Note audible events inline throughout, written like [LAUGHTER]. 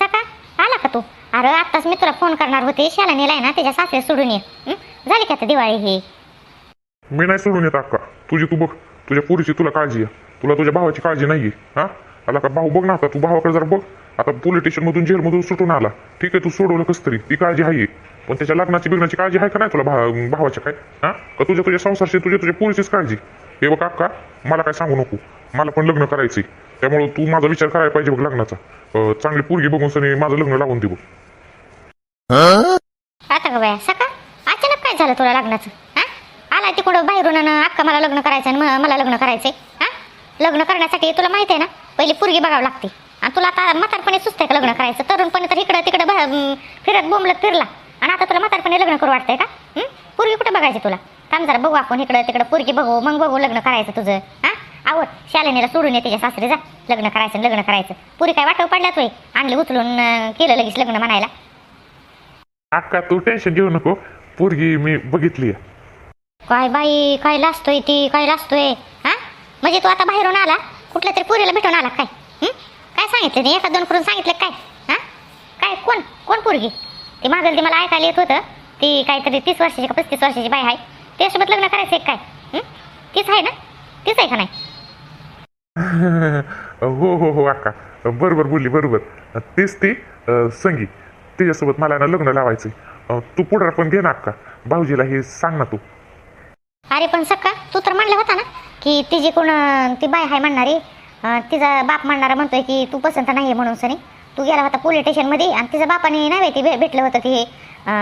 सका आला का तू? अरे आत्ताच मी तुला फोन करणार होते. शाला नेलाय ना त्याच्या सासरे सोडून ये. हं? झाली का आता दिवाळी ही? मी नाही सोडून येत अक्का. तुझी तू बघ. तुझ्या पुरीची तुला काळजी आहे. तुला तुझ्या भावाची काळजी नाहीये. हा? आला का भाऊ? बघ ना आता. तू भावाकडे जरा बघ. आता पोलीस स्टेशन मधून जेल मधून सुटून आला. ठीक आहे तू सोडवलं कस तरी. ती काळजी आहे. पण त्याच्या लग्नाची बिग्नाची काळजी आहे का नाही तुला भा भावाच्या काय? हा? का तुझ्या तुझ्या संसारची तुझ्या तुझ्या पोरीचीच काळजी? हे बघ अक्का मला काय सांगू नको. मला पण लग्न करायचंय. त्यामुळे तू माझा विचार करायला पाहिजे बघ लग्नाचा. चांगली पोरगी बघून सनी माझं लग्न लावून दे आता का बाया? सका? अचानक काय झालं तुला लग्नाचं? हा? आला तिकडं बाहेरून आणि अक्का मला लग्न करायचं आणि म- मला लग्न करायचंय. हा? लग्न करण्यासाठी तुला माहिती आहे ना? पहिली पुरगी बघावं लागते. आणि तुला आता म्हातारपणे सुचतंय का लग्न करायचं? तरुणपणे तर इकडं तिकडं बा- अं, फिरत बोंबलत फिरला. आणि आता तुला म्हातारपणे लग्न करू वाटतंय का? हं? पुरगी कुठं बघायची तुला? थांब जरा बघू आपण इकडं तिकडं पुरगी बघू मग बघू लग्न करायचं तुझं. हा? आवड. शालिनीला सोडून ये तिच्या सासरे जा लग्न करायचं लग्न करायचं. पुरी काय वाटव पडल्यात होय आणली उचलून केलं लगेच लग्न म्हणायला. अक्का तू टेन्शन घेऊ नको. पोरगी मी बघितली काय बाई काय लाजतोय ती काय लाजतोय? हा? म्हणजे तू आता बाहेरून आला? कुठल्या तरी पुरीला भेटून आला काय? हं? काय सांगितलं नाही एका दोन करून सांगितलं काय? हा? काय कोण? कोण पोरगी? ती मागल ती मला ऐकायला येत होतं. ती काहीतरी तीस वर्षाची का पस्तीस वर्षाची बाई आहे. त्यासोबत लग्न करायचं आहे काय? हं? तीच आहे ना? तीच आहे का नाही? [LAUGHS] हो हो हो अक्का. बरोबर बोलली बरोबर. तीच ती संगी तिच्यासोबत मला ना लग्न लावायचंय. तू पुढार पण घे ना अक्का. भाऊजीला हे सांग ना तू. अरे पण सक्का तू तर म्हणलं होता ना की तिची कोण ती बाय आहे म्हणणारी तिचा बाप म्हणणारा म्हणतोय की तू पसंत नाही आहे म्हणून सनी. तू गेला होता पोलीस स्टेशनमध्ये आणि तिच्या बापाने नाही ती भेटलं होतं ते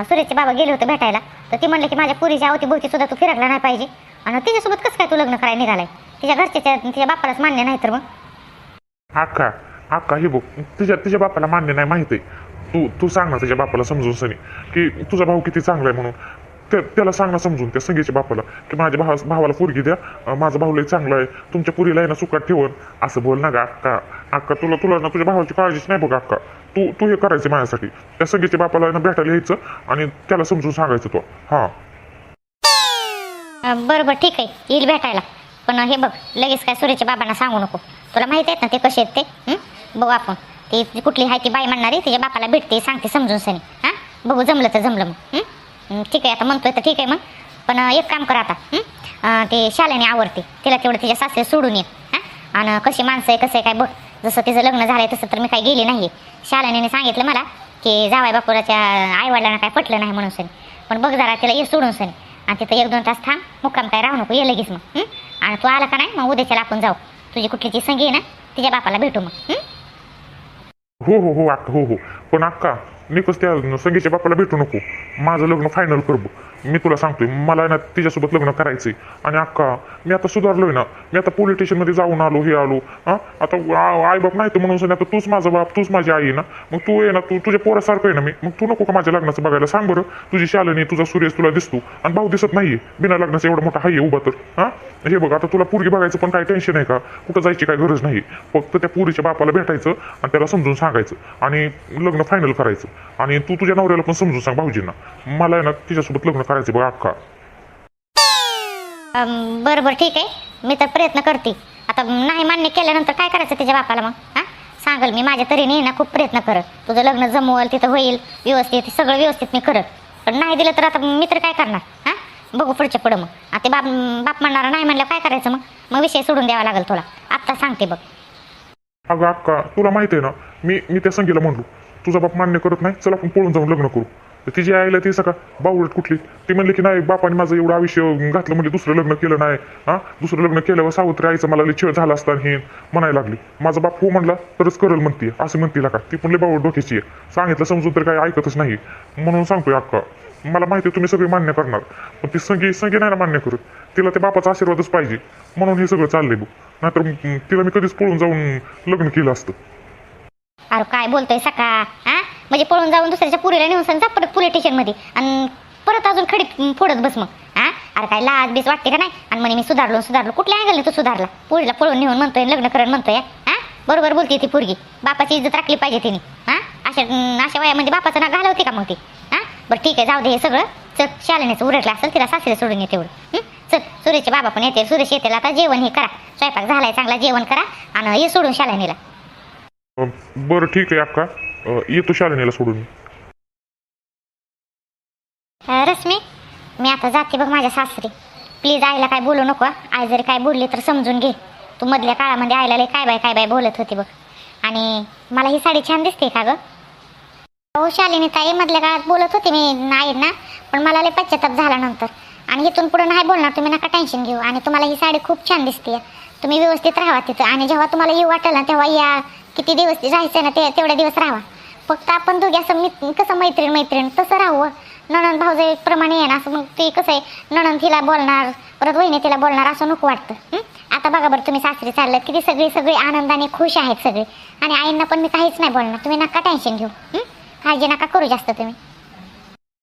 सुरेशचे बाबा गेले होते भेटायला. तर ती म्हणलं की माझ्या पुरीच्या अवतीभोवती सुद्धा तू फिरकला नाही पाहिजे. आणि तिच्यासोबत कसं काय तू लग्न करायला निघालाय? तिच्या घरच्याच्या तिच्या बापालाच मान्य नाही तर मग? अक्का अक्का हे बघ तुझ्या तुझ्या बापाला मान्य नाही माहिती आहे. तू तू सांग ना तुझ्या बापाला समजून सनी की तुझा भाऊ किती चांगला आहे म्हणून. त्या त्याला सांग ना समजून त्या संगीच्या बापाला की माझ्या भावा भावाला पोरगी द्या अं, माझा भाऊ लय चांगला आहे तुमच्या पुरीला आहे ना सुखात ठेवून. असं बोल ना गा अक्का. अक्का तुला तुला ना तुझ्या भावाची काळजीच नाही बघ अक्का. तू तू हे करायचं माझ्यासाठी. त्या संगीच्या बापाला आहे ना भेटायला यायचं आणि त्याला समजून सांगायचं तो. हां. अं, बरं बरं ठीक आहे. येईल भेटायला. पण हे बघ लगेच काय सुरेच्या बाबांना सांगू नको. तुला माहिती आहेत ना ते कसे आहेत ते? बघू आपण. ती कुठली आहे ती बाई म्हणणारी तिच्या बापाला भेटते सांगते समजून सनी. हां? बघू जमलं तर जमलं मग. ठीक आहे आता म्हणतोय तर ठीक आहे मग. पण एक काम कर आता. ते शाल्याने आवडते तिला तेवढं तिच्या सासरे सोडून ये. हां? आणि कशी माणसं आहे कसं आहे काय बघ. जसं तिचं लग्न झालंय तसं तर मी काही गेली नाही शाल्याने सांगितलं मला की जावाय बापुराच्या आईवडिलांना काय पटलं नाही म्हणून सनी. पण बघ जरा तिला ये सोडून सनी. आणि तिथं एक दोन तास थांब. मुक्काम काय राहू नको ये लगेच मग. आणि तू आला का नाही मग उद्याच्याला आपण जाऊ तुझी कुठलीची संगी आहे ना तिच्या बापाला भेटू मग हं? हो हो हो अक्का हो हो पण अक्का निकस त्या संगीतच्या बापाला भेटू नको. माझं लग्न फायनल कर बघ. मी तुला सांगतोय मला आहे ना तिच्यासोबत लग्न करायचंय. आणि अक्का मी आता सुधारलोय ना. मी आता पोलीस स्टेशनमध्ये जाऊन आलो हे आलो. हां? आता आई बाप नाही तर म्हणून सांग, आता तूच माझा बाप तूच माझी आई आहे ना. मग तू आहे ना तू तुझ्या पोरासारखं आहे ना मी. मग तू नको का माझ्या लग्नाचं बघायला? सांग बरं. तुझी शालनी तुझा सूर्य तुला दिसतो. आणि भाऊ दिसत नाहीये. बिना लग्नाचा एवढा मोठा हाय उभा तर. हां? हे बघ आता तुला पोरगी बघायचं पण काही टेन्शन आहे का? कुठं जायची काही गरज नाही फक्त त्या पुरीच्या बापाला भेटायचं आणि त्याला समजून सांगायचं. आणि लग्न फायनल करायचं. आणि तू तुझ्या नवऱ्याला पण समजून सांग भाऊजींना. मला आहे ना तिच्यासोबत लग्न करायचं बघ अक्का अं, बरं बरं ठीक आहे. मी तर प्रयत्न करते. आता नाही मान्य केल्यानंतर काय करायचं तिच्या बापाला मग? हां? सांगल मी माझ्या तरीने ना खूप प्रयत्न करत तुझं लग्न जमवल तिथं होईल व्यवस्थित सगळं व्यवस्थित मी करत. पण नाही दिलं तर आता मी तर काय करणार? हां? बघू पुढच्या पुढं मग. आता ते बाप बाप म्हणणारा नाही म्हणलं काय करायचं मग? मग विषय सोडून द्यावा लागेल तुला. आत्ता सांगते बघ. अगं अक्का तुला माहिती आहे ना मी मी त्या संगीला म्हणलो. तुझा बाप मान्य करत नाही चल आपण पळून जाऊन लग्न करू. तर तिची आईला ती सका बावळट कुठली? ती म्हणली की नाही बापाने माझं एवढं आयुष्य घातलं म्हणजे दुसरं लग्न केलं नाही. हा दुसरं लग्न केल्यावर सावत्री आईचं मला लई छळ झाला असता हे म्हणायला लागली माझा बाप हो म्हणला तरच करल म्हणते असं म्हणते का? ती पण लई बावळ डोक्याची आहे. सांगितलं समजून तर काही ऐकतच नाही. म्हणून सांगतोय अक्का मला माहिती आहे तुम्ही सगळे मान्य करणार पण ती संगी संगी नाही ना मान्य करत. तिला त्या बापाचा आशीर्वादच पाहिजे. म्हणून हे सगळं चाललंय बघ. नाहीतर तिला मी कधीच पळून जाऊन लग्न केलं असतं. अरे काय बोलतोय सका हा? म्हणजे पळून जाऊन दुसऱ्याच्या पुरीला नेऊन सांग जा परत पोलीस स्टेशनमध्ये. आणि परत अजून खडीत फोडत बस मग हा? अरे काय लाज बीस वाटते का नाही? आणि म्हणे मी सुधारलो सुधारलो. कुठल्या अँगलने तू सुधारला? पुरीला पळून नेऊन म्हणतोय लग्न करण म्हणतोय हा? बरोबर बोलते ती पोरगी. बापाची इज्जत राखली पाहिजे तिने हा? अशा अशा वयामध्ये बापाचं नाव घालवते का मग ती हा? बरं ठीक आहे जाऊ दे हे सगळं. चल शालेनेच उरटलं असेल तिला सासरे सोडून येते एवढं चल सुरेशचे बाबा पण येते सुरेश येते आता जेवण हे करा. स्वयंपाक झालाय चांगला जेवण करा. आणि हे सोडून शालेनेला. बरं ठीक आहे अक्का. येतो शालिनीला सोडून. अं, रश्मी मी आता जाते बघ माझ्या सासरी. प्लीज आईला काय बोलू नको. हं. आई जरी काय बोलली तर समजून घे. तू मधल्या काळामध्ये आईला लई काय बाय काय बाय बोलत होती बघ. आणि मला ही साडी छान दिसते का गं? हो शालिनी ताई मधल्या काळात बोलत होती मी. नाही ना. पण मला लय पश्चाताप झाला नंतर. आणि इथून पुढे नाही बोलणार तुम्ही नका टेन्शन घेऊ. आणि तुम्हाला ही साडी खूप छान दिसते तुम्ही व्यवस्थित राहा तिथं. आणि जेव्हा तुम्हाला येऊ वाटेल ना तेव्हा या किती दिवस राहायचं ना ते तेवढे दिवस राहावा. फक्त आपण दोघे असं मी कसं मैत्रीण मैत्रीण तसं राहावं. नणंद भाऊजाई प्रमाणे आहे ना असं मग ते कसं आहे नणंद तिला बोलणार परत वहिनी तिला बोलणार असं नको वाटतं. आता बघा बरं तुम्ही सासरी चाललं किती सगळी सगळी आनंदाने खुश आहेत सगळे. आणि आईंना पण मी काहीच नाही बोलणार तुम्ही नका टेन्शन घेऊ. काळजी नका करू जास्त तुम्ही.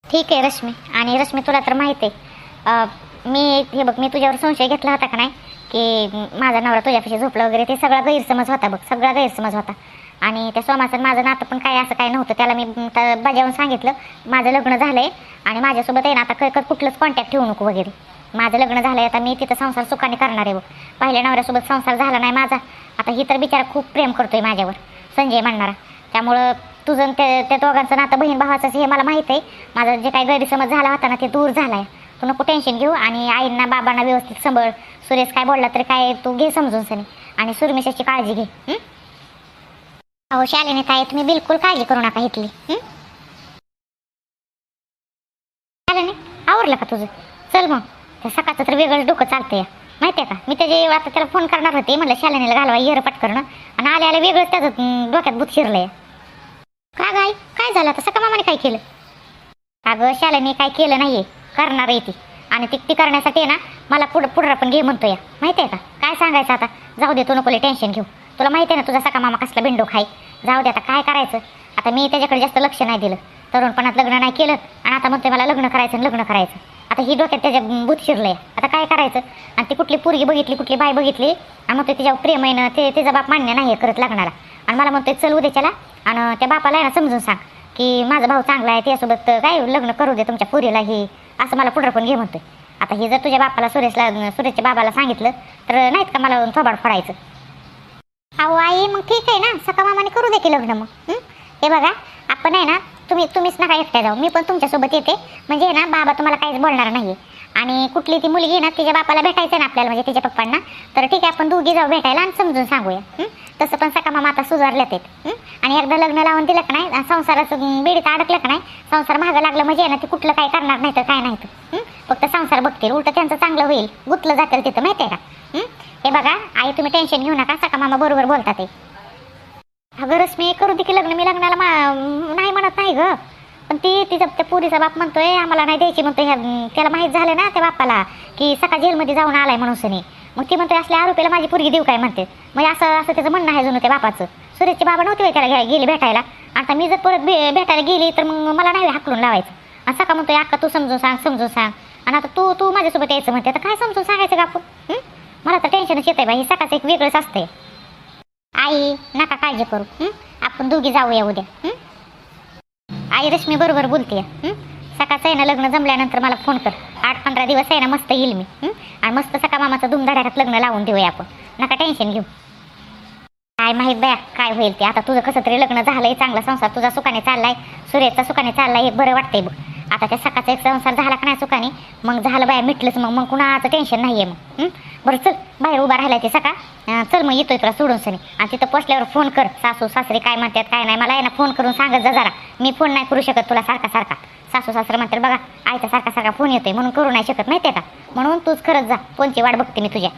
ठीक आहे रश्मी. आणि रश्मी तुला तर माहिती आहे. मी हे बघ मी तुझ्यावर संशय घेतला होता का नाही? की माझा नवरा तुझ्यापाशी झोपला वगैरे ते सगळा गैरसमज होता बघ सगळा गैरसमज होता. आणि त्या सोमाचं माझं नातं पण काय असं काय नव्हतं त्याला मी बजावून सांगितलं माझं लग्न झालं आहे आणि माझ्यासोबत आहे ना आता क- कुठलंच कॉन्टॅक्ट ठेवू नको वगैरे. माझं लग्न झालं आहे आता मी तिथं संसार सुखाने करणार आहे बघ. पहिल्या नवऱ्यासोबत संसार झाला नाही माझा. आता ही तर बिचारा खूप प्रेम करतोय माझ्यावर संजय म्हणणारा. त्यामुळं तुझं त्या त्या दोघांचं नातं बहीण भावाचं हे मला माहीत आहे. माझा जे काही गैरसमज झाला होता ना ते दूर झाला आहे तू नको टेन्शन घेऊ आणि आईंना बाबांना व्यवस्थित सांभाळ. सुरेश काय बोलला तरी काय तू घे समजून सनी. आणि सुरमेशाची काळजी घे अहो शालिनी ताई तुम्ही बिलकुल काळजी करू नका इथली हं? शालिनी का तुझं? चल मग. त्या सकाळचं तर वेगळंच डोकं चालतंय. माहिती आहे का? मी त्याचे आता त्याला फोन करणार होते म्हणलं शालिनीला घालवा इयर पटकरणं. आणि आले आले वेगळंच त्याचं डोक्यात भूत शिरलंय. का गाय काय झालं आता? सका मामाने काय केलं? अगं शालिनी काय केलं नाहीये. करणार आहे ती. आणि ती ती करण्यासाठी आहे ना मला पुढं पुढं पण घे म्हणतो या माहिती आहे का? काय सांगायचं आता? जाऊ दे तू नको टेन्शन घेऊ. तुला माहिती आहे ना तुझा सका मामा कसला बिंडो खाय. जाऊ दे आता काय करायचं? आता मी त्याच्याकडे जास्त लक्ष नाही दिलं. तरुणपणात लग्न नाही केलं. आणि आता म्हणतोय मला लग्न करायचं आणि लग्न करायचं. आता ही डोक्यात त्याच्या भूत आहे आता काय करायचं? आणि ती कुठली पोरगी बघितली कुठली बाय बघितली आणि म्हणतोय तिच्यावर प्रेम आहे ना ते तिचा बाप मान्य नाही आहे करत लग्नाला. आणि मला म्हणतोय चल उद्याच्याला आणि त्या बापाला आहे ना समजून सांग की माझा भाऊ चांगला आहे त्यासोबत काय लग्न करू दे तुमच्या पुरीला ही. असं मला पुढं पण घे म्हणतोय. आता हे जर तुझ्या बापाला सुरेशला सुरेशच्या बाबाला सांगितलं तर नाहीत का मला थोबाड फोडायचं? अहो आई मग ठीक आहे ना. सका मामाने करू दे की लग्न मग हे? बघा आपण आहे ना तुम्ही तुम्हीच नका एकट्या जाऊ. मी पण तुमच्यासोबत येते. म्हणजे ना बाबा तुम्हाला काहीच बोलणार नाही आणि कुठली ती मुलगी आहे ना तिच्या बापाला भेटायचं ना आपल्याला म्हणजे तिच्या पप्पांना. तर ठीक आहे आपण दोघी जाऊ भेटायला आणि समजून सांगूया तसं पण सका मामा आता सुधारल्यात आहेत. आणि एकदा लग्न लावून दिलं का नाही संसाराचं बेडीत अडकलं का नाही संसार मागं लागलं म्हणजे आहे ना ते कुठलं काय करणार नाही तर काय नाही तर. फक्त संसार बघतील उलट त्यांचं चांगलं होईल गुतलं जातील तिथं माहिती आहे का? हे? बघा आई तुम्ही टेन्शन घेऊ नका सका मामा बरोबर बोलतात ते अगं रश्मी करू दे की लग्न मी लग्नाला मा- नाही म्हणत नाही ग. पण ती तिचा त्या पुरीचा बाप म्हणतोय आम्हाला नाही द्यायची म्हणतोय ह्या- त्याला माहीत झालं ना त्या बापाला की सका जेलमध्ये जाऊन आलाय म्हणून सनी. मग ती म्हणते असल्या आरोपीला माझी पुरगी देऊ काय? म्हणते म्हणजे असं असं त्याचं म्हणणं आहे जणू त्या बापाचं. सुरेशचे बाबा नव्हते त्याला घ्या- गेले भेटायला. आता मी जर परत भे- भेटायला गेली तर मग मला नाही हाकलून लावायचं. आणि सका म्हणतोय अक्का तू समजून सांग समजून सांग. आणि आता तू तू माझ्यासोबत यायचं म्हणते. आता काय समजून सांगायचं का आपण? मला तर टेन्शनच येतंय बाई. सकाळचं एक वेगळंच असतंय. आई नका काळजी करू. आपण दोघी जाऊया उद्या. आई रश्मी बरोबर बोलते सकाळचं आहे ना लग्न जमल्यानंतर मला फोन कर. आठ पंधरा दिवस आहे ना मस्त येईल मी. आणि मस्त सका मामाचं धुमधडाक्यात लग्न लावून देऊया आपण. नका टेन्शन घेऊ. काय माहीत बया काय होईल ते. आता तुझं कसं तरी लग्न झालंय चांगला संसार तुझा सुखाने चाललाय सुरेशचा सुखाने चाललाय बरं वाटतंय बघ. आता त्या सकाळचा एक संसार झाला का नाही सुखाने? मग झालं बाया मिटलंच मग. मग कुणाचं टेन्शन नाही आहे मग बरं चल बाहेर उभा राहिलाय ते सका चल मग येतोय तुला सोडून सनी. आणि तिथं पोचल्यावर फोन कर. सासू सासरे काय म्हणतात काय नाही. मला आहे ना फोन करून सांगत जा जरा. मी फोन नाही करू शकत तुला सारखा सारखा. सासू सासरे म्हणतात बघा आयचा सारखा सारखा फोन येतोय. म्हणून करू नाही शकत. माहितीये का? म्हणून तूच खरंच जा. फोनची वाट बघते मी तुझ्या.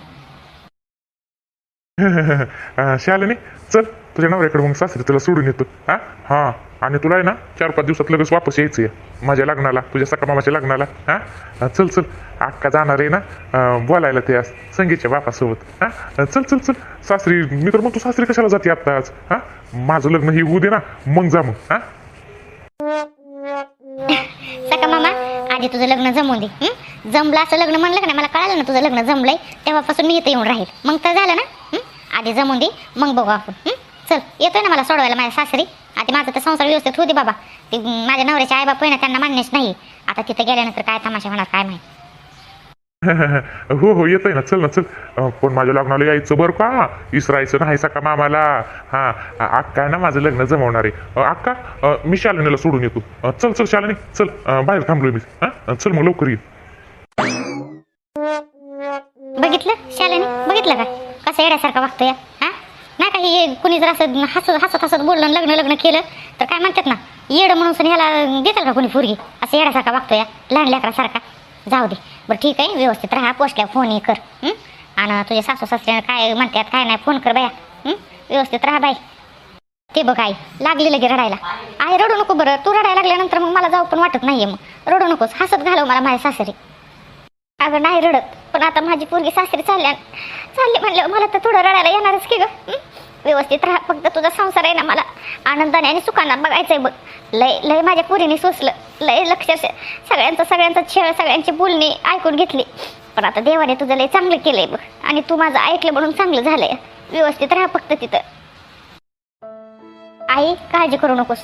[LAUGHS] अं, शालिनी चल. तुझ्या नवऱ्याकडे मग सासरे तुला सोडून येतो. हा? हा. आणि तुला आहे ना चार पाच दिवसात लगेच वापस यायचं आहे. माझ्या लग्नाला तुझ्या सका मामाच्या लग्नाला. हा? चल चल. अक्का जाणार आहे ना बोलायला ते आज संगीतच्या बापासोबत. हा? चल चल चल. सासरी मी तर मग तू सासरी कशाला जाते आत्ता आज? हा? माझं लग्न हे होऊ दे ना मग जा मग. हा? सका मामा आधी तुझं लग्न जमवून दे जमलं असं लग्न म्हणलं का नाही? मला कळालं ना तुझं लग्न जमलंय तेव्हापासून मी इथे येऊन राहील. मग तर झालं ना आधी जमून दे मग बघू आपण चल येतोय ना मला सोडवायला माझ्या सासरी? आधी माझं तर संसार व्यवस्थित होते बाबा. ते माझ्या नवऱ्याचे आई बाप ना त्यांना मान्यच नाही. आता तिथे गेल्यानंतर काय तमाशा होणार काय माहिती. [LAUGHS] हो हो येतोय ना. चल ना चल. अं, पण माझ्या लग्नाला यायचं बरं का? इसरायचं नाही सका मामाला. हा अक्का आहे ना माझं लग्न जमवणार. आहे अ, अक्का अ, मी शालिनीला सोडून येतो. अ, चल चल शालिनी चल. अ, बाहेर थांबलोय मी. हा चल मग लवकर ये. बघितलं शालेने? बघितलं का? कसं येड्यासारखं वागतोय? हा नाही का हे कुणी जर असं हसत हसत हसत बोललं लग्न लग्न केलं तर काय म्हणतात ना येड म्हणून सनी ह्याला देतात का कोणी पोरगी? असं येड्यासारखा या लहान लेकरासारखा. जाऊ दे. बरं ठीक आहे व्यवस्थित राहा पोचल्या फोन हे कर आणि तुझे सासू सासरे काय म्हणतात काय नाही फोन कर बाया व्यवस्थित राहा बाई. ते बघ आई लागली लगे रडायला. आई रडू नको बरं तू रडायला लागल्यानंतर मग मला जाऊ पण वाटत नाहीये मग. रडू नकोस हसत घालव मला माझ्या सासरी. अगं नाही रडत. पण आता माझी पोरगी सासरी चालल्या चालली म्हणल्यावर मला तर थोडं रडायला येणारच की ग व्यवस्थित राहा फक्त तुझा संसार आहे ना मला. आनंदाने आणि सुखानं बघायचंय बघ. लय लय माझ्या पोरीने सोसलं. लय लक्ष सगळ्यांचा सगळ्यांचा छेळ सगळ्यांची बोलणी ऐकून घेतली. पण आता देवाने तुझं लय चांगलं केलंय बघ. आणि तू माझं ऐकलं म्हणून चांगलं झालंय. व्यवस्थित राहा फक्त तिथं. आई काळजी करू नकोस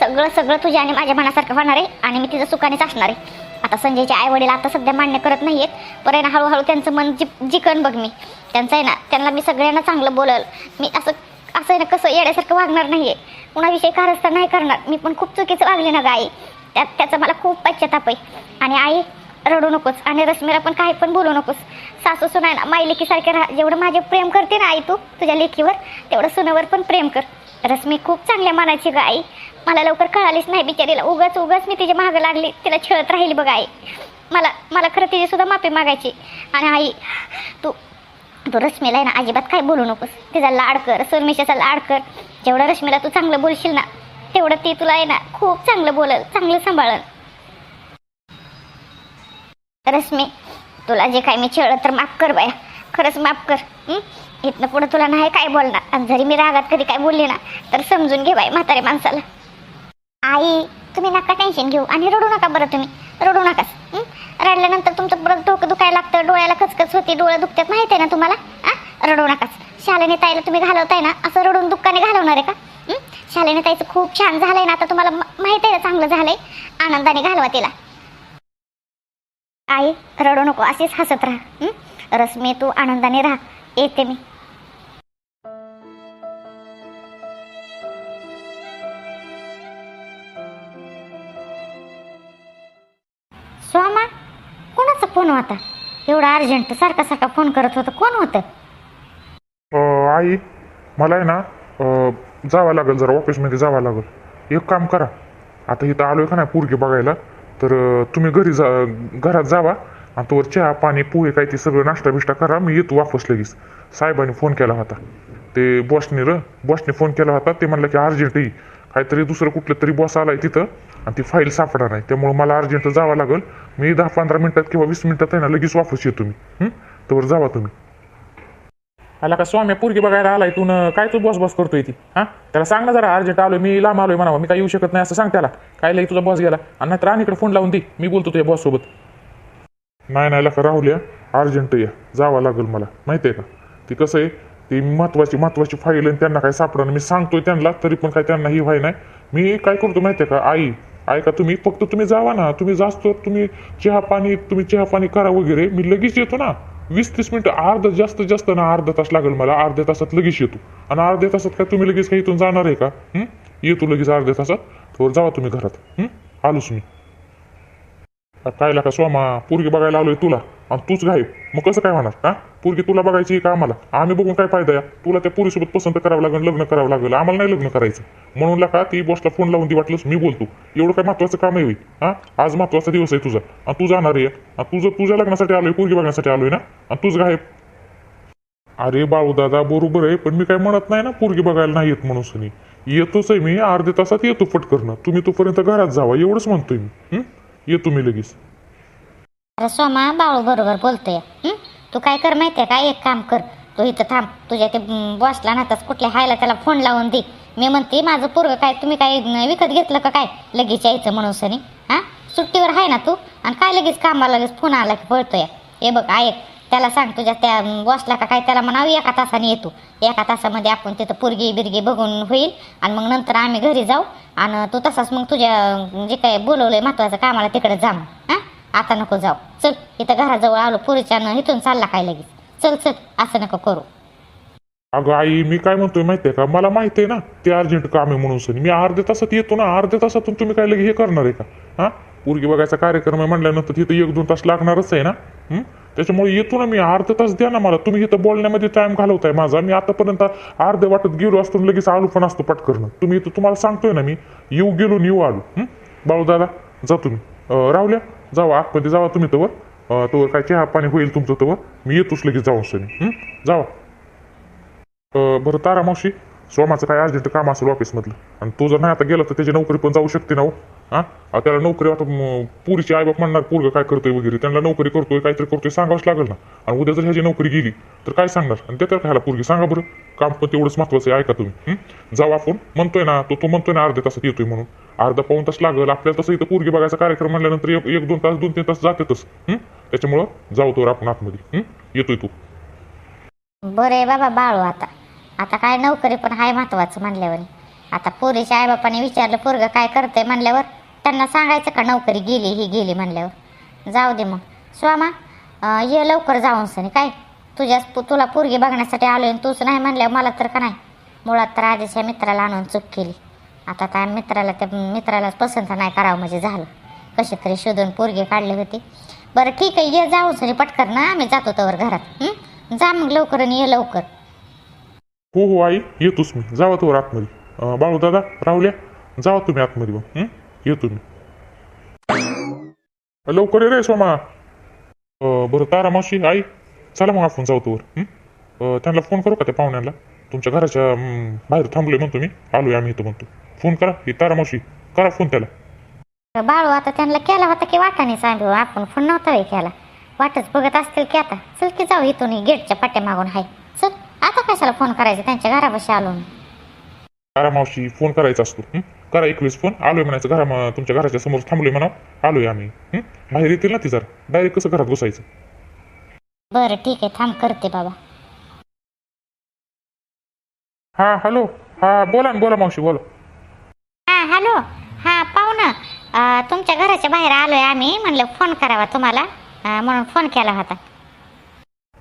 सगळं सगळं तुझ्या आणि माझ्या मनासारखं होणार आहे आणि मी तिचं सुखानेच असणार आहे. आता संजयचे आई वडील आता सध्या मान्य करत नाहीयेत पण आहे ना हळूहळू त्यांचं मन जि जिकन बघ मी. त्यांचं आहे ना त्यांना मी सगळ्यांना चांगलं बोलल. मी असं असं आहे ना कसं येण्यासारखं वागणार नाहीये. कुणाविषयी कारस्ता नाही करणार. मी पण खूप चुकीचं वागले ना गाई आई. त्यात त्याचा मला खूप पश्चाताप आहे. आणि आई रडू नकोस. आणि रश्मीला पण काही पण बोलू नकोस. सासू सुना ना माई लेकीसारखे राहा जेवढं माझे प्रेम करते ना आई तू तुझ्या लेकीवर तेवढं सुनावर पण प्रेम कर. रश्मी खूप चांगल्या मनाची ग आई. मला लवकर कळालीच नाही बिचारीला. उगाच उगाच मी तिच्या मागं लागली. तिला छळत राहिली बघा आई. मला मला खरं तिची सुद्धा माफी मागायची. आणि आई तू तू रश्मीला आहे ना अजिबात काय बोलू नकोस. तिचा लाड कर सुरमेशाचा लाड कर. जेवढं रश्मीला तू चांगलं बोलशील ना तेवढं ती तुला आहे ना खूप चांगलं बोलल चांगलं सांभाळल. रश्मी तुला जे काय मी छळलं तर माफ कर बाया. खरंच माफ कर. इथनं पुढं तुला नाही काय बोलणार. आणि जरी मी रागात कधी काय बोलले ना तर समजून घे बाई म्हातारे माणसाला. आई तुम्ही नका टेन्शन घेऊ आणि रडू नका बरं तुम्ही. रडू नकाच रडल्यानंतर तुमचं परत डोकं दुखायला लागतं डोळ्याला खचखच होती डोळं दुखतात माहिती आहे ना तुम्हाला? आ रडू नकाच शालेने ताईला तुम्ही घालवताय ना असं रडून दुःखाने घालवणार आहे का? शालेने ताईचं खूप छान झालंय ना आता तुम्हाला म- माहिती आहे ना चांगलं झालंय? आनंदाने घालवा तिला. आई रडू नको अशीच हसत राहा. रश्मी तू आनंदाने राहा. येते मी. आता. एवढा अर्जंट सारखा सारखा फोन करत होता. कोण होतं? आई मला आहे ना अ, जावं लागेल जरा ऑफिसमध्ये जावं लागेल. एक काम करा. आता इथं आलोय का नाही पोरगी बघायला तर तुम्ही घरी जा घरात जावा आणि तोवर चहा पाणी पोहे काय ते सगळं नाश्ता बिष्टा करा. मी येतो वापस लगेच. साहेबांनी फोन केला होता. ते बॉसने र बॉसने फोन केला होता. ते म्हणलं की अर्जंट येई काहीतरी दुसरं कुठलं तरी बॉस आलाय तिथं आणि ती फाईल सापडणार नाही त्यामुळे मला अर्जंट जावं लागेल. मी दहा पंधरा मिनिटात किंवा वीस मिनिटात आहे ना लगेच वापस येतो मी? तोवर जावा तुम्ही. आला का स्वामी पोरगी बघायला आलाय तू काय तू बॉस बॉस करतोय ती? हा? त्याला सांग ना जरा अर्जंट आलोय मी लांब आलोय म्हणावं. मी काय येऊ शकत नाही असं सांग त्याला. काय लई तुझा बॉस गेला. आणि नाहीतर आणि इकडे फोन लावून दे मी बोलतो तुझ्या बॉस सोबत. नाही नाही लका राहुल्या अर्जंट या. जावं लागेल मला. माहिती आहे का? ती कसं आहे ती महत्वाची महत्वाची फाईल आणि त्यांना काय सापडणं मी सांगतोय त्यांना तरी पण काय त्यांना ही व्हाय नाही. मी काय करतो माहिती आहे का आई? ऐका तुम्ही? फक्त तुम्ही जावा ना. तुम्ही जास्त तुम्ही चहा पाणी तुम्ही चहा पाणी करा वगैरे. मी लगेच येतो ना. वीस तीस मिनिटं अर्धा जास्त जास्त ना अर्धा तास लागेल मला. अर्ध्या तासात लगेच येतो. आणि अर्ध्या तासात काय तुम्ही लगेच काही इथून जाणार आहे का? येतो लगेच अर्ध्या तासात. थोडं जावा तुम्ही घरात. आलोच मी. काय का स्वामा पोरगी बघायला आलोय तुला. आणि तूच घाई. मग कसं काय होणार? का पोरगी तुला बघायची का आम्हाला? आम्ही बघून काय फायदा या? तुला त्या पोरीसोबत पसंत करावं लागेल लग्न करावं लागेल. आम्हाला नाही लग्न करायचं. म्हणून का ती बॉसला फोन लावून ती वाटलंच मी बोलतो. एवढं काय महत्वाचं काम आहे होई हा? आज महत्त्वाचा दिवस आहे तुझा. आणि तू जाणार आहे आणि तुझं तुझ्या लग्नासाठी आलोय पोरगी बघण्यासाठी आलोय ना? आणि तूच घाय अरे बाळू दादा बरोबर आहे पण मी काय म्हणत नाही ना पोरगी बघायला नाही येत म्हणून सनी. येतोच आहे मी अर्ध्या तासात येतो पटकरनं तुम्ही तोपर्यंत घरात जावा एवढंच म्हणतोय मी. येतो मी लगेच. अरे सोमा बाळू बरोबर बोलतोय. तू काय कर माहितीये का? एक काम कर. तू इथं थांब. तुझ्या ते बॉसला ना तस कुठल्या हायला त्याला फोन लावून दे. मी म्हणते माझं पोरग काय? तुम्ही काय विकत घेतलं का काय? लगेच यायचं म्हणून सनी. हा? सुट्टीवर आहे ना तू? आणि काय लगेच कामाला लगेच फोन आला की पळतोय? हे बघ ऐक त्याला सांग तुझ्या त्या बॉसला का काय त्याला म्हणावं एका तासाने येतो. एका तासामध्ये आपण तिथं पोरगी बिरगी बघून होईल. आणि मग नंतर आम्ही घरी जाऊ. आणि तू तसाच मग तुझ्या जे काय बोलवलंय महत्वाचं कामाला तिकडे जा मग. हा? आता नको जाऊ. चल इथं घराजवळ आलो पुरीच्यानं इथून चालला काय लगेच. चल चल असं नको करू. अगं आई मी काय म्हणतोय माहितीये का? मला माहितीये ना ते अर्जंट काम आहे म्हणून सनी. मी अर्ध्या तासात येतो ना अर्ध्या तासातून तुम्ही काय लगे हे करणार आहे का? हा? पोरगी बघायचा कार्यक्रम आहे म्हणल्यानंतर तिथं एक दोन तास लागणारच आहे ना? हं? त्याच्यामुळे येतो ना मी अर्धा तास द्या ना मला. तुम्ही इथं बोलण्यामध्ये टाइम घालवताय माझा. मी आतापर्यंत अर्धे वाटत गेलो असतो आणि लगेच आलो पण असतो पटकरण तुम्ही इथं तुम्हाला सांगतोय ना मी येऊ गेलो आणि येऊ आलो. हं? दादा जा तुम्ही. अं, राहुल्या? जावा आतमध्ये जावा तुम्ही तवर. तवर काय चहा पाणी होईल तुमचं तवर. मी येतोच लगेच जाऊन सनी. जावा. बरं तारा मावशी. सोमाचं काय अर्जंट काम असेल ऑफिसमधलं आणि तू जर नाही आता गेला तर त्याची नोकरी पण जाऊ शकते ना हो. हा? आता त्याला नोकरी आता पुरीची आईबाप म्हणणार पोरग काय करतोय वगैरे त्यांना नोकरी करतोय काहीतरी करतोय सांगावंच लागेल ना. आणि उद्या जर ह्याची नोकरी गेली तर काय सांगणार? आणि त्या तर खायला पोरगी? सांगा बरं. काम पण तेवढंच महत्वाचं आहे ऐका तुम्ही. जाऊ आपण. म्हणतोय ना तो तो म्हणतोय ना अर्ध्या तासात येतोय म्हणून. अर्धा पाऊन तास लागेल. आपल्याला तसं इथं पोरगी बघायचा कार्यक्रम म्हणल्यानंतर एक एक दोन तास दोन तीन तास जातेतच. त्याच्यामुळं जाऊ तो आपण आतमध्ये. येतोय तू. बरं आहे बाबा बाळू आता. आता काय नोकरी पण हाय महत्वाचं म्हणल्यावर. आता पोरीच्या आईबापाने विचारलं पोरगं काय करतंय? म्हणल्यावर त्यांना सांगायचं का नोकरी गेली ही गेली म्हणल्यावर. जाऊ दे मग. स्वामा ये लवकर जाऊन सनी काय? तुझ्या तुला पोरगी बघण्यासाठी आलो आणि तूच नाही म्हणल्यावर मला तर का नाही? मुळात तर आधीच्या मित्राला आणून चूक केली. आता त्या मित्राला त्या मित्रालाच पसंत नाही करावं म्हणजे झालं. कसे तरी शोधून पोरगी काढली होती. बरं ठीक आहे ये जाऊन सनी पटकन ना आम्ही जातो तवर घरात. जा मग लवकर आणि ये लवकर. हो हो आई येतोच मी. जावा तो आतमध्ये. बाळू दादा राहुल्या जावा तुम्ही आतमध्ये मग येतो मी. लवकर रे सोमा. बरं तारा मावशी आई चला मग आपण जाऊ तोवर त्यांना फोन करू का त्या पाहुण्याला तुमच्या घराच्या बाहेर थांबलोय म्हणतो मी. आलोय आम्ही इथं म्हणतो. फोन करा ही तारा मावशी करा फोन त्याला. बाळू आता त्यांना केला होता की वाटाने सांगू आपण फोन नव्हता वेळ केला. वाटच बघत असतील की आता. चल की जाऊ इथून गेटच्या पाट्यामागून हाय. चल. आता कशाला फोन करायचा? त्यांच्या घरापाशी आलो मी. तारा मावशी फोन करायचा असतो हं? करा एकवीस फोन. आलोय म्हणायचं घरा म- तुमच्या घराच्या समोर थांबलोय म्हणा आलोय आम्ही हं? बाहेर येतील ना ती जरा. डायरेक्ट कसं घरात घुसायचं? बरं ठीक आहे. थांब करते बाबा. हा हॅलो. हा बोला ना बोला मावशी बोला. हां हॅलो. हां पाहुणं अं, तुमच्या घराच्या बाहेर आलोय आम्ही. म्हणलं फोन करावा तुम्हाला. अं, म्हणून फोन केला होता.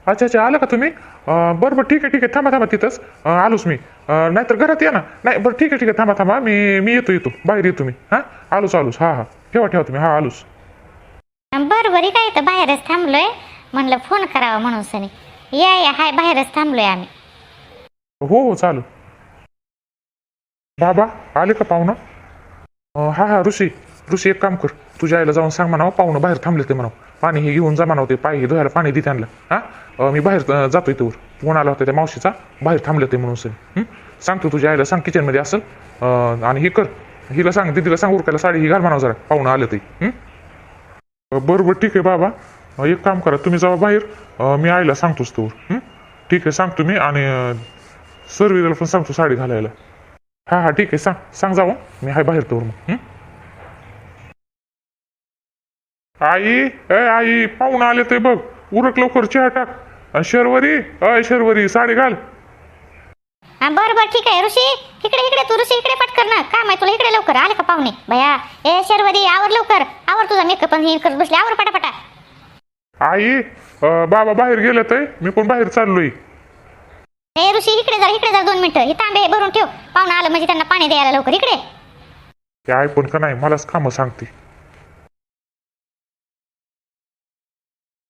अच्छा अच्छा. आलं का तुम्ही? बरं बरं ठीक आहे ठीक आहे. थांबा थांबा तिथंच. आलोच मी. नाहीतर घरात या ना. नाही बरं ठीक आहे ठीक आहे. थांबा थांबा. मी मी येतो येतो. बाहेर येतो मी. हां? आलोच आलोच. हां हां. ठेवा ठेवा तुम्ही. हां आलोच. बरं बरी. काय तर बाहेरच थांबलोय. म्हणलं फोन करावा म्हणून सनी. या या. हाय बाहेरच थांबलोय आम्ही. हो हो चालू. बाबा आले का पाहुणं? हा हा ऋषी. ऋषी एक काम कर. तुझ्या आईला जाऊन सांग म्हणावं. पाहुणं बाहेर थांबले ते म्हणावं. पाणी हे घेऊन जमा नव्हते. पाय हे धुवायला पाणी दे त्यांना. हां? मी बाहेर जातोय तोवर फोन आला होता त्या मावशीचा. बाहेर थांबले ते म्हणून सर सांगतो तुझ्या आईला सांग किचनमध्ये असेल आणि हे कर. हिला सांग दीदीला सांग उरकायला साडी ही घाल म्हणावं जरा. पाहुणं आलं ते. बरोबर बरं बरं ठीक आहे बाबा. एक काम करा तुम्ही जावा बाहेर. मी आईला सांगतोच तोवर. ठीक आहे सांगतो मी आणि सर्विसला पण सांगतो साडी घालायला. हां हां ठीक आहे सांग. सांग जावं. मी हाय बाहेर तोवर मग हं? आई ए आई पाहुणं आले ते बघ. उरक लवकर चहा टाक. शर्वरी अय शर्वरी साडी घाल. हा बरं बरं ठीक आहे. ऋषी इकडे इकडे तू ऋषी इकडे पटकर ना. काम आहे तुला इकडे लवकर आले का पाहुणे? भया ए शर्वरी आवर लवकर. आवर तुझा मेकअप आणि हे करत बसले. आवर पटापटा. आई अं, बाबा बाहेर गेले ते. मी पण बाहेर चाललोय. ए ऋषी इकडे जा इकडे जा दोन मिनिटं. हे तांबे भरून ठेव. पाहुणा आलं म्हणजे त्यांना पाणी द्यायला लवकर. इकडे. ते आई पण का नाही? मलाच कामं सांगते.